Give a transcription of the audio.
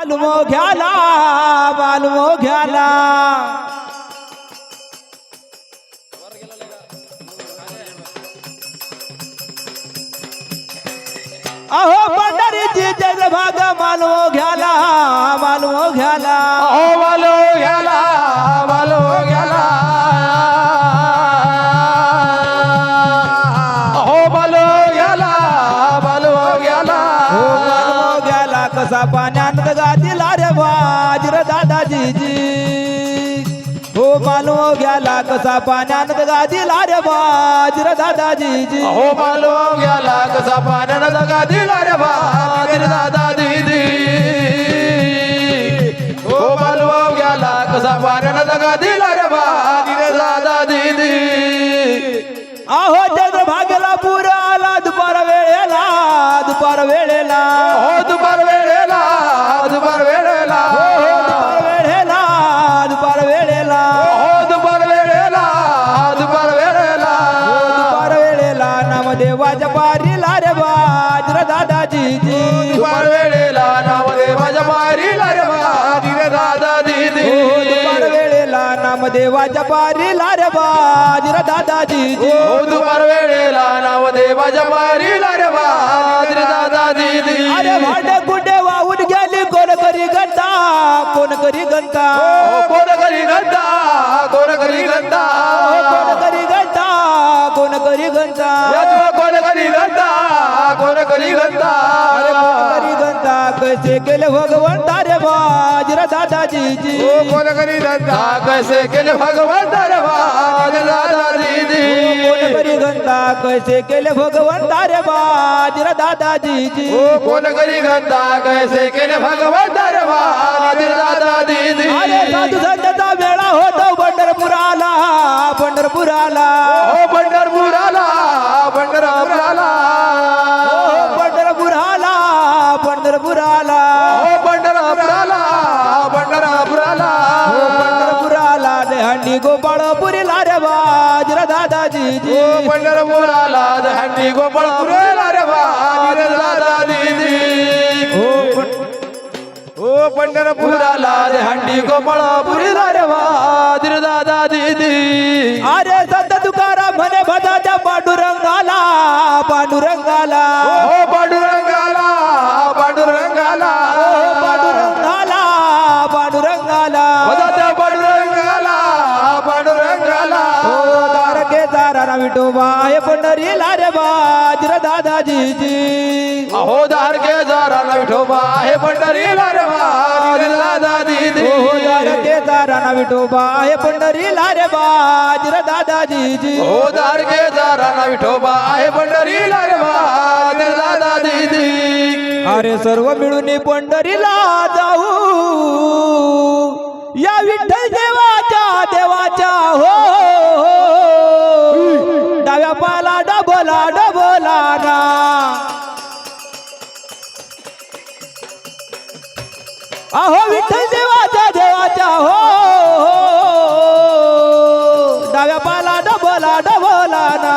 बालमो घ्याला बालमो घ्याला. अहो पंढरीची जग भाग मालवो घ्याला मालवो घ्याला. पाण्यात गादीला रे बाजीर दादाजीजी हो मालवो घ्याला कसा पाण्यात गादीला रे बाजीर दादाजीजी अहो बालो घ्याला कसा पाण्यानं दगा दिला रे बाजीर दादा दीदी हो बालो घ्याला कसा पाण्यानं दगा दिला रे बाजीर दादा दीदी पारीला रे बाजर दादाजीजी दुपार वेळेला नामदेवाच्या मारीला रे बाजीर दादा दीदी हो दुपार वेळेला नामदेवाच्या पारीला रे बाजर दादाजीजी हो दुपार वेळेला नामदेवाच्या मारीला रे बाजीर दादा दीदी अरे भांडे कुठे वाहून गेली कोण करी गंता कोण करी गंता हो, कोण करी गंदा कोण करी गंदा। कोण करी गंता कोण करी गंता करी गंदा कोण करी करी गंता कैसे केले भगवंता रे बाजर दादाजीजी हो कोण करी गंदा कैसे केले भगवंत रे बाजीर दादा दीदी कोण करी गंता कैसे केले भगवंता रे बाजर दादाजीजी हो कोण करी गंदा कैसे केले भगवंत रे बाजीर दादा दीदी अरे साधू संतांचा मेळा होतो पंढरपुराला पंढरपुराला. हो पंढरपुराला पंढरपुराला हो पंढरपुराला पंढरपुराला हो पंढरपुराला हंडी गोपाळपुरीला रे बाजर दादाजीजी हो पंढरपुराला हंडी गोपाळपुरेला रे बाजीर दादा दीदी हो पण- हो पंढरपुराला हंडी गोपाळपुरीला रे बाजीर दादा दीदी अरे तारा विठोबा हे पंढरीला रे बाजर दादाजीजी. अहो दारके जरा विठोबा हे पंढरीला रे बाजीर दादा दीदी हो तारके तारा विठोबा हे पंढरीला रे बाजर दादाजीजी. हो दारके जरा विठोबा हे पंढरीला रे बाजीर दादा दीदी अरे सर्व मिळून पंढरीला जाऊ. या विठ्ठल देवाच्या देवाच्या अहो विठ्ठल देवाच्या देवाच्या हो, हो, हो डाव्या पाला डबला डबला ना.